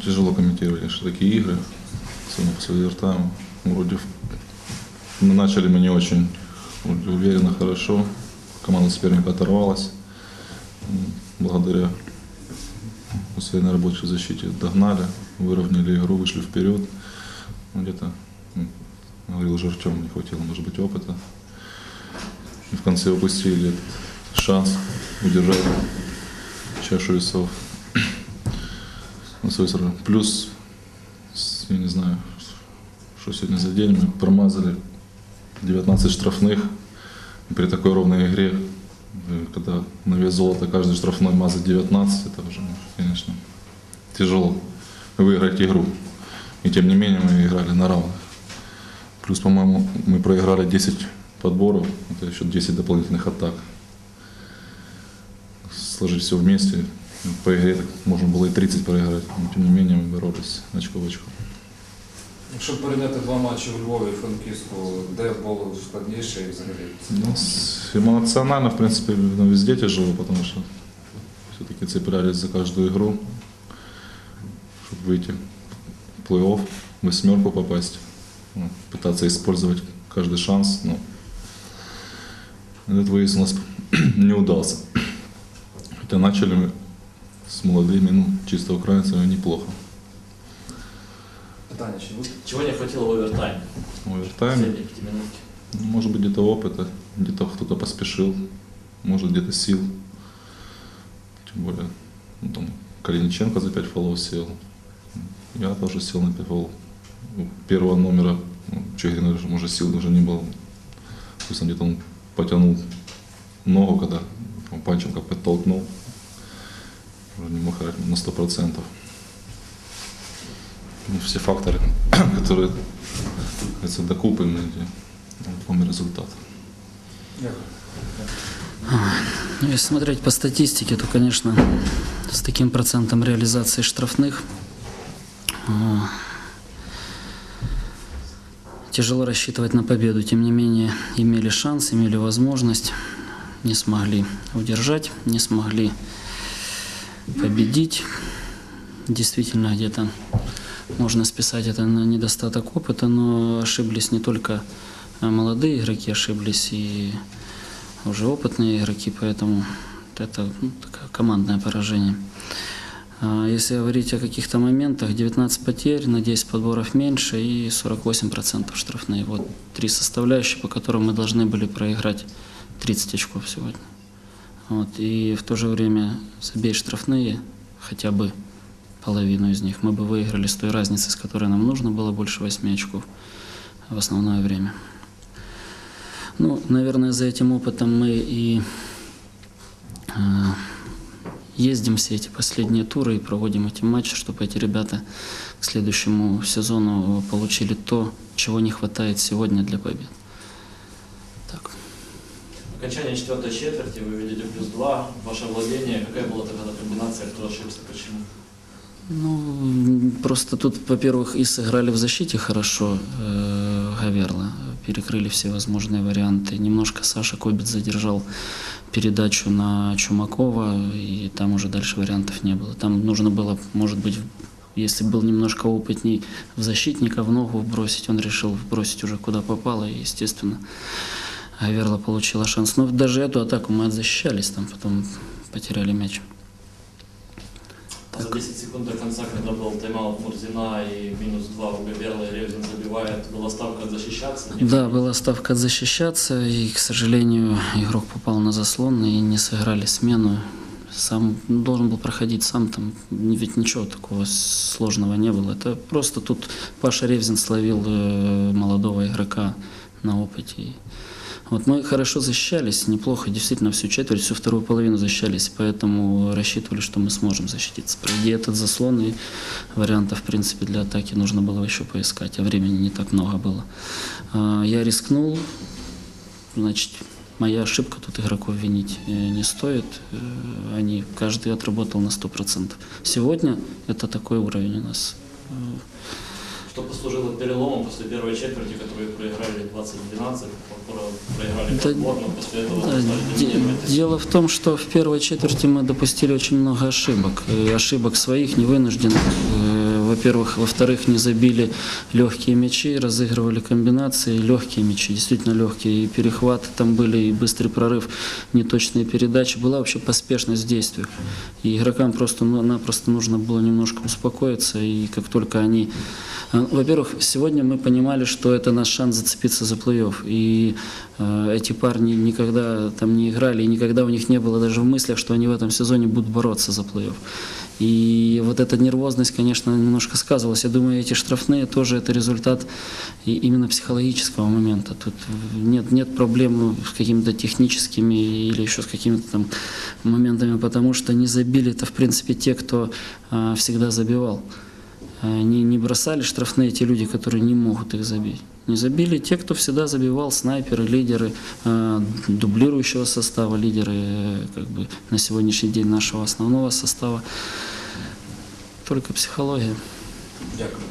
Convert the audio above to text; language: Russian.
тяжело комментировать, конечно, такие игры, особенно после овертайма. Вроде мы начали мы не очень уверенно, хорошо. Команда соперника оторвалась. Благодаря усиленной работе в защите догнали, выровняли игру, вышли вперед. Ну, Где-то, говорил уже Артем, не хватило, может быть, опыта. И в конце упустили этот шанс удержать чашу весов сторону. Плюс, я не знаю, что сегодня за день, мы промазали 19 штрафных. И при такой ровной игре, когда на вес золота каждый штрафной мазает 19, это уже, конечно, тяжело выиграть игру. И тем не менее мы играли на равных. Плюс, по-моему, мы проиграли 10 подборов, это еще 10 дополнительных атак. Сложить все вместе, по игре так можно было и 30 проиграть, но тем не менее мы боролись очко в очко. Якщо порівняти два матчі у Львові і Франківську, де було складніше і взагалі? Ну, с- эмоционально, в принципе, ну, везде тяжело, потому что все-таки цеплялись за каждую игру, чтобы выйти в плей-офф, в восьмерку попасть, ну, пытаться использовать каждый шанс, но этот выезд у нас не удался. Хотя начали мы с молодыми, ну, чисто украинцами неплохо. Чи буде? Чего не хватило в овертайме? В овертайме. Ну, Может быть, где-то опыта, где-то кто-то поспешил, может, где-то сил. Тем более, ну, там, Калиниченко за 5 фолов сел. Я тоже сел на 5 фолов. Первого номера ну, Чигрина уже, сил уже не было. То есть он где-то он потянул ногу, когда Панченко подтолкнул. Не на 100%. Ну, все факторы, которые говорится, докуплены, вам и результат. Ну, Если смотреть по статистике, то, конечно, с таким процентом реализации штрафных а, тяжело рассчитывать на победу. Тем не менее, имели шанс, имели возможность, не смогли удержать, не смогли победить. Действительно, где-то можно списать это на недостаток опыта, но ошиблись не только а, молодые игроки, ошиблись и уже опытные игроки, поэтому это ну, такое командное поражение. А Если говорить о каких-то моментах, 19 потерь, на 10 подборов меньше и 48% штрафные. Вот три составляющие, по которым мы должны были проиграть 30 очков сегодня. Вот. И в то же время забей штрафные, хотя бы половину из них, мы бы выиграли с той разницей, с которой нам нужно было больше 8 очков в основное время. Ну, наверное, за этим опытом мы и э, ездим все эти последние туры и проводим эти матчи, чтобы эти ребята к следующему сезону получили то, чего не хватает сегодня для побед. Так. Окончание четвертой четверти, вы видите плюс два, ваше владение. Какая была тогда комбинация, кто ошибся, почему? Ну, просто тут, во-первых, и сыграли в защите хорошо э, Гаверла, перекрыли все возможные варианты. Немножко Саша Кобит задержал передачу на Чумакова, и там уже дальше вариантов не было. Там нужно было, может быть, если был немножко опытней в защитника в ногу бросить, он решил бросить уже куда попало, и, естественно, Гаверла получила шанс. Но даже эту атаку мы отзащищались, там потом потеряли мяч. За 10 секунд до конца, когда был тайм-аут Мурзина и минус 2 у Гаверла, и Ревзин забивает, была ставка защищаться? Нет? Да, была ставка защищаться, и, к сожалению, игрок попал на заслон и не сыграли смену. Сам ну, должен был проходить сам там, ведь ничего такого сложного не было. Это просто тут Паша Ревзин словил э, молодого игрока на опыте. Вот мы хорошо защищались, неплохо, действительно всю четверть, всю вторую половину защищались, поэтому рассчитывали, что мы сможем защититься. Пройди этот заслон, и вариантов, в принципе, для атаки нужно было еще поискать, а времени не так много было. А, Я рискнул, значит, моя ошибка тут игроков винить э, не стоит. Э, Они, каждый отработал на 100%. Сегодня это такой уровень у нас. Э, Что послужило переломом после первой четверти, которую проиграли 20-12, про- проиграли Да, после этого Да, де-. Дело в том, что в первой четверти мы допустили очень много ошибок. Э, Ошибок своих, невынужденных. Во-первых. Во-вторых, не забили легкие мячи, разыгрывали комбинации, легкие мячи, действительно легкие. И перехваты там были, и быстрый прорыв, неточные передачи. Была вообще поспешность в действиях. И игрокам просто-напросто нужно было немножко успокоиться. И как только они... э, Во-первых, сегодня мы понимали, что это наш шанс зацепиться за плей-офф. И э, эти парни никогда там не играли, и никогда у них не было даже в мыслях, что они в этом сезоне будут бороться за плей-офф. И вот эта нервозность, конечно, немножко сказывалась. Я думаю, эти штрафные тоже это результат именно психологического момента. Тут нет, нет проблем с какими-то техническими или еще с какими-то там моментами, потому что не забили это, в принципе, те, кто а, всегда забивал. А, Не, не бросали штрафные те люди, которые не могут их забить. Не забили те, кто всегда забивал, снайперы, лидеры э, дублирующего состава, лидеры э, как бы, на сегодняшний день нашего основного состава. Только психология. Дякую.